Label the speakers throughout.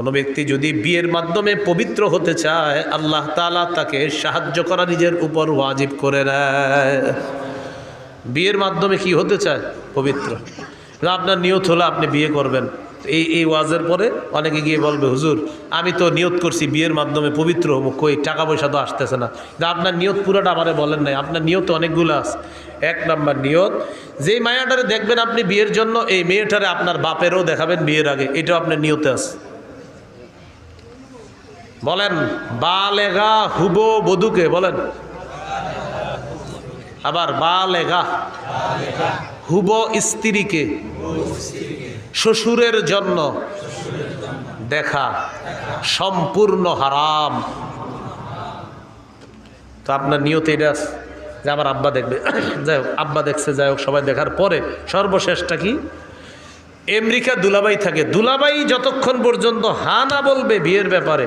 Speaker 1: কোনো ব্যক্তি যদি বিয়ের মাধ্যমে পবিত্র হতে চায়, আল্লাহ তালা তাকে সাহায্য করা নিজের উপর ওয়াজিব করে নেয়। বিয়ের মাধ্যমে কি হতে চায়? পবিত্র। আপনার নিয়ত হলো আপনি বিয়ে করবেন। এই এই ওয়াজের পরে অনেকে গিয়ে বলবে, হুজুর, আমি তো নিয়ত করছি বিয়ের মাধ্যমে পবিত্র হব, কই, টাকা পয়সা তো আসতেছে না। না, আপনার নিয়ত পুরোটা আমারে বলেন নাই। আপনার নিয়ত অনেকগুলো আছে। এক নাম্বার নিয়ত, যেই মায়াটারে দেখবেন আপনি বিয়ের জন্য, এই মেয়েটারে আপনার বাপেরও দেখাবেন বিয়ের আগে। এটাও আপনার নিয়তে আছে। বলেন, বালেগা হুবো বধুকে, বলেন। আবার বালেগা, হুব স্ত্রীকে, শ্বশুরের জন্য দেখা সম্পূর্ণ হারাম। তো আপনার নিয়ত এটা যে আমার আব্বা দেখবে। যাই হোক, আব্বা দেখছে, যাই হোক, সবাই দেখার পরে সর্বশেষটা কি? আমেরিকা দুলাবাই থাকে। দুলাবাই যতক্ষণ পর্যন্ত হা না বলবে বিয়ের ব্যাপারে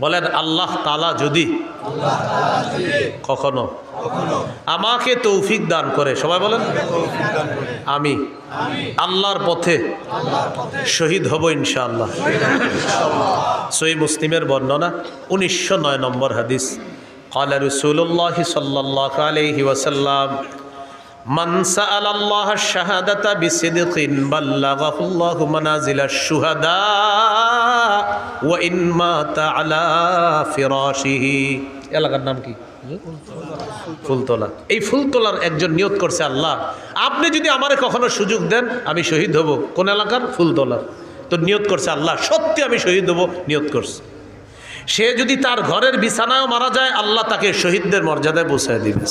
Speaker 1: বলেন আল্লাহ তালা যদি কখনো আমাকে তৌফিক দান করে সবাই বলেন আমি আল্লাহর পথে শহীদ হব ইনশাআল্লাহ সই মুসলিমের বর্ণনা উনিশশো নয় নম্বর হাদিস قال رسول الله صلى الله عليه وسلم من سأل الله الشهادة بصدق بلغه الله منازل الشهداء আলা এলাকার নাম কি? ফুলতলা। এই ফুলতলার একজন নিয়ত করছে আল্লাহ। আপনি যদি আমার কখনো সুযোগ দেন, আমি শহীদ হব। কোন এলাকার? ফুলতলা। তো নিয়ত করছে আল্লাহ। সত্যি আমি শহীদ হব নিয়ত করছে। সে যদি তার ঘরের বিছানায় মারা যায়, আল্লাহ তাকে শহীদদের মর্যাদায় পৌঁছায় দিবে।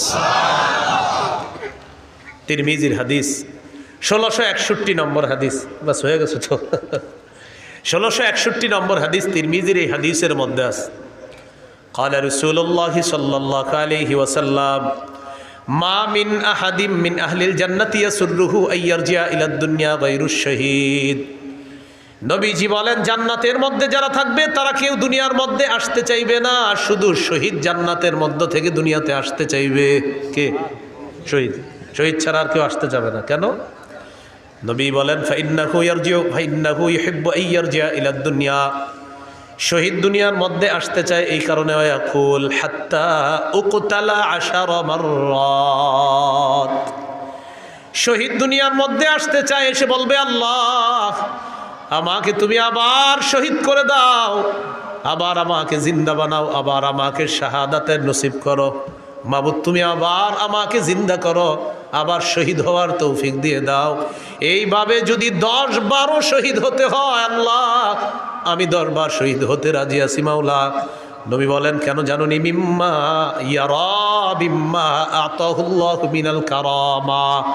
Speaker 1: তিরমিজির হাদিস, ষোলোশো একষট্টি নম্বর হাদিস। বাস হয়ে গেছে তো। ষোলোশো একষট্টি নম্বর হাদিস তিরমিজির এই হাদিসের মধ্যে আছে قال رسول الله صلى الله عليه وسلم ما من أحد من أهل الجنة يسره أن يرجع إلى الدنيا غير الشهيد নবীজি বলেন জান্নাতের মধ্যে যারা থাকবে তারা কেউ দুনিয়ার মধ্যে আসতে চাইবে না শুধু শহীদ জান্নাতের মধ্য থেকে দুনিয়াতে আসতে চাইবে কে শহীদ শহীদ ছাড়া আর কেউ আসতে যাবে না কেন নবী বলেন দুনিয়া। শহীদ দুনিয়ার মধ্যে আসতে চায় এই কারণে শহীদ দুনিয়ার মধ্যে আসতে চায়, এসে বলবে, আল্লাহ, আমাকে তুমি আবার শহীদ করে দাও। আবার আমাকে জিন্দা বানাও, আবার আমাকে শাহাদাতের নসিব করো। মাবুদ, তুমি আবার আমাকে জিন্দা করো। আবার শহীদ হওয়ার তৌফিক দিয়ে দাও। এইভাবে যদি দশ বারো শহীদ হতে হয়, আল্লাহ, আমি দরবার শহীদ হতে রাজি আছি, মাওলা। নবী বলেন, কেন জানো নি? মিম্মা ইয়ারা বিম্মা আতহুল্লাহ মিনাল কারামা।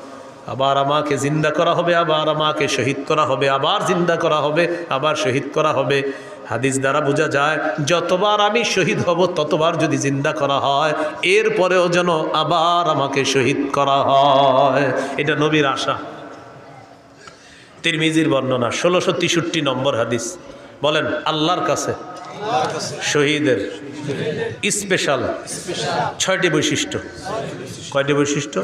Speaker 1: আবার আমাকে জিন্দা করা হবে, আবার আমাকে শহীদ করা হবে, আবার জিন্দা করা হবে, আবার শহীদ করা হবে। হাদিস দ্বারা বোঝা যায়, যতবার আমি শহীদ হব, ততবার যদি জিন্দা করা হয়, এরপরেও যেন আবার আমাকে শহীদ করা হয়। এটা নবীর আশা। তিরমিজির বর্ণনা, ষোলোশো তেষট্টি নম্বর হাদিস। বলেন আল্লাহর কাছে শহীদের স্পেশাল ছয়টি বৈশিষ্ট্য কয়টি বৈশিষ্ট্য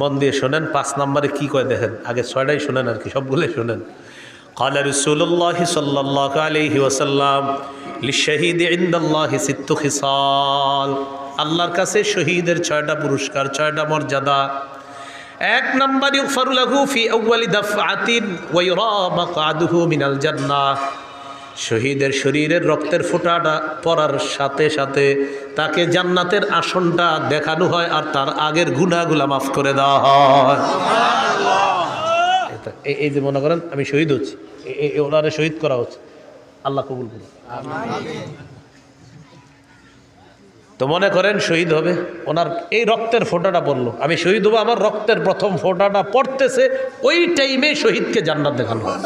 Speaker 1: মন দিয়ে শোনেন পাঁচ নম্বরে কি কয় দেখেন আগে ছয়টাই শোনেন আর কি সবগুলোই শোনেন قال رسول الله صلى الله عليه وسلم للشهيد عند الله ست خصال আল্লাহর কাছে শহীদের ছয়টা পুরস্কার ছয়টা মর্যাদা এক নম্বর ইগফারু লাহু ফি আউয়ালি দাফআতিন ওয়া ইউরা মাকআদুহু মিনাল জান্নাহ শহীদের শরীরের রক্তের ফোঁটাটা পড়ার সাথে সাথে তাকে জান্নাতের আসনটা দেখানো হয় আর তার আগের গুনাহগুলা মাফ করে দেওয়া হয়। এই- যে মনে করেন, আমি শহীদ হচ্ছি। ওনারে শহীদ করা হচ্ছে। আল্লাহ কবুল করুন তো মনে করেন শহীদ হবে, ওনার এই রক্তের ফোঁটাটা পড়ল। আমি শহীদ হব, আমার রক্তের প্রথম ফোঁটাটা পড়তেছে, ওই টাইমে শহীদকে জান্নাত দেখানো হয়।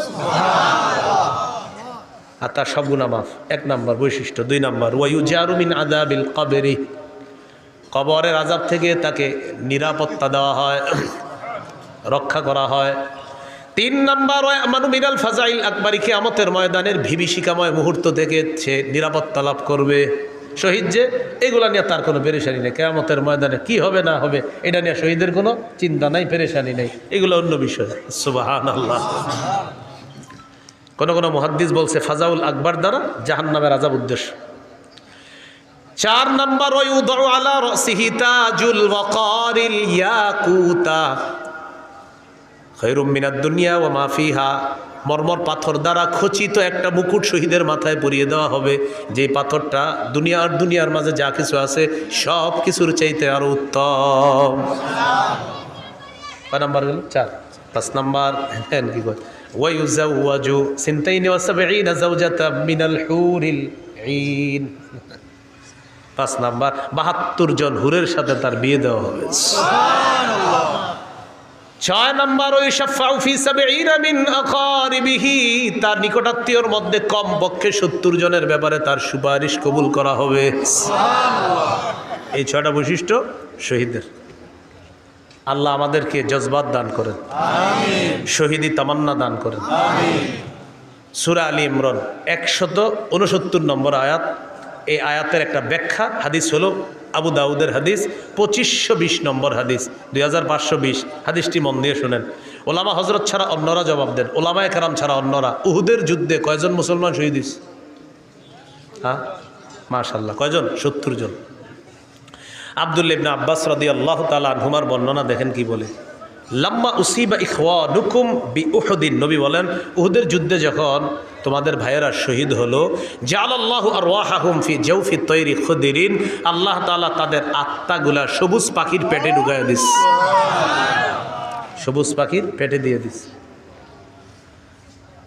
Speaker 1: আর তার সব গুণা মাফ। এক নাম্বার বৈশিষ্ট্য। দুই নাম্বার ওয়াইউ জারুমিন আদাবিল কবেরি। কবরের আজাব থেকে তাকে নিরাপত্তা দেওয়া হয়, রক্ষা করা হয়। তিন নাম্বার মানু মিনাল ফাজাইল আকবরী, কেয়ামতের ময়দানের ভিবিষিকাময় মুহূর্ত থেকে সে নিরাপত্তা লাভ করবে। শহীদ যে, এগুলা নিয়ে তার কোনো পেরেশানি নেই। কেয়ামতের ময়দানে কি হবে না হবে, এটা নিয়ে শহীদের কোনো চিন্তা নাই, পেরেশানি নেই। এগুলো অন্য বিষয়। সুবাহান আল্লাহ কোন কোনো মহাদ্দিস বলছে ফাজাউল আকবর দ্বারা জাহান জাহান্নামের আজাব উদ্দেশ্য। চার নম্বর ওই উদর আলা রসিহি তাজুল ওয়াকারিল ইয়াকুতা। খৈরুম মিনাদ দুনিয়া ও মাফিহা মর্মর পাথর দ্বারা খচিত একটা মুকুট শহীদের মাথায় পরিয়ে দেওয়া হবে। যে পাথরটা দুনিয়া আর দুনিয়ার মাঝে যা কিছু আছে সব কিছুর চাইতে আরও উত্তম। কয় নাম্বার গেল চার। পাঁচ নাম্বার হ্যাঁ কি কয়? ওয়াইউজাওয়াজু সিনতাইনি ওয়া সাবঈনা যাওজাতাম মিনাল হুরিল ঈন পাঁচ নাম্বার, বাহাত্তর জন হুরের সাথে তার বিয়ে দেওয়া হবে। ছয় নম্বর, ওই আকারিবিহি, তার নিকটাত্মীয়র মধ্যে কম পক্ষে সত্তর জনের ব্যাপারে তার সুপারিশ কবুল করা হবে। এই ছয়টা বৈশিষ্ট্য শহীদের আল্লাহ আমাদেরকে জজবাত দান করেন। শহীদি তামান্না দান করেন। সুরা আলী ইমরান একশত উনসত্তর নম্বর আয়াত। এই আয়াতের একটা ব্যাখ্যা হাদিস হলো আবু দাউদের হাদিস পঁচিশশো বিশ নম্বর হাদিস দুই হাজার পাঁচশো বিশ। হাদিসটি মন দিয়ে শোনেন। ওলামা হজরত ছাড়া অন্যরা জবাব দেন। ওলামা একরাম ছাড়া অন্যরা। উহুদের যুদ্ধে কয়জন মুসলমান শহীদ? হ্যাঁ? মাশাল্লাহ কয়জন? সত্তর জন। আবদুল্লা ইবনে আব্বাস রদি আল্লাহ তালা আনহুমার বর্ণনা দেখেন কি বলে? লাম্মা উসিবা ইখওয়া নুকুম বি উহদিন নবী বলেন, উহুদের যুদ্ধে যখন তোমাদের ভাইয়েরা শহীদ হলো জালাল্লাহু আর ওয়াহাহুম ফি জৌফি তৈরি খুদিরিন, আল্লাহ তালা তাদের আত্মাগুলা সবুজ পাখির পেটে ঢুকায় দিস। সবুজ পাখির পেটে দিয়ে দিস।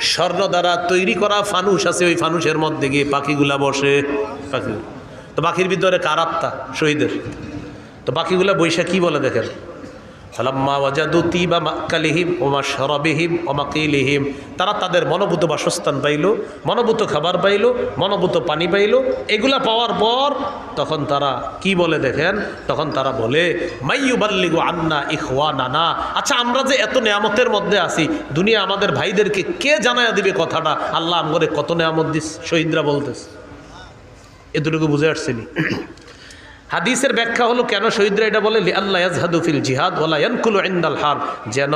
Speaker 1: স্বর্ণ দ্বারা তৈরি করা ফানুষ আছে, ওই ফানুষের মধ্যে গিয়ে পাখিগুলা বসে। পাখি তো পাখির ভিতরে কার আত্মা? শহীদের। তো পাখিগুলা বৈশাখ কী বলে দেখেন। ওয়াজাদু তারা তাদের মনোভূত বাসস্থান পাইল, মনোভূত খাবার পাইল, মনোভূত পানি পাইল। এগুলা পাওয়ার পর তখন তারা কি বলে দেখেন? তখন তারা বলে মাইয়ুবাল্লিগু আন্না ইখওয়া নানা আচ্ছা আমরা যে এত নেয়ামতের মধ্যে আছি, দুনিয়া আমাদের ভাইদেরকে কে জানায়া দিবে কথাটা? আল্লাহ আমগরে কত নেয়ামত দিস? শহীদরা বলতেছে। এতটুকু বুঝে আসছিনি। হাদিসের ব্যাখ্যা হলো, কেন শহীদরা এটা বলে আল্লাহ ইয়াজহাদুফিল জিহাদ ওলা ইয়ানকুল ইন্দাল হার। যেন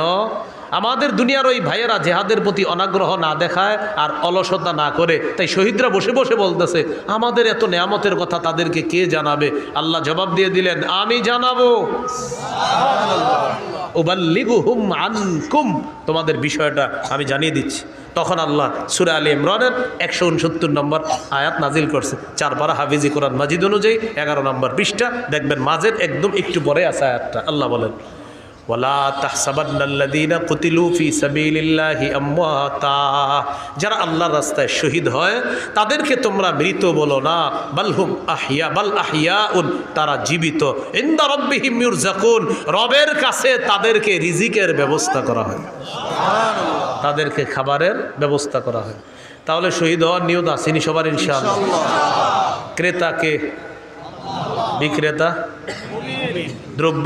Speaker 1: আমাদের দুনিয়ার ওই ভাইয়েরা জেহাদের প্রতি অনাগ্রহ না দেখায় আর অলসতা না করে। তাই শহীদরা বসে বসে বলতেছে, আমাদের এত নেয়ামতের কথা তাদেরকে কে জানাবে? আল্লাহ জবাব দিয়ে দিলেন, আমি জানাব। আনকুম। তোমাদের বিষয়টা আমি জানিয়ে দিচ্ছি। তখন আল্লাহ সুরে আলী ইমরানের একশো উনসত্তর নম্বর আয়াত নাজিল করছে। চার পারা হাফিজি কোরআন মাজিদ অনুযায়ী এগারো নম্বর পৃষ্ঠা। দেখবেন মাঝের একদম একটু পরে আছে আয়াতটা। আল্লাহ বলেন ওয়ালা তাহসাবান্নাল্লাযীনা কুতিলু ফি সাবিলিল্লাহি আমওয়াতা। যারা আল্লাহর রাস্তায় শহীদ হয়, তাদেরকে তোমরা মৃত বলো না। বালহুম আহিয়া বাল আহিয়াউন তারা জীবিত। ইনদা রাব্বিহিম ইউরজাকুন, রবের কাছে তাদেরকে রিজিকের ব্যবস্থা করা হয়। তাদেরকে খাবারের ব্যবস্থা করা হয়। তাহলে শহীদ হওয়ার নিয়ত আসেনি সবার ইনশাআল্লাহ। ক্রেতাকে বিক্রেতা, দ্রব্য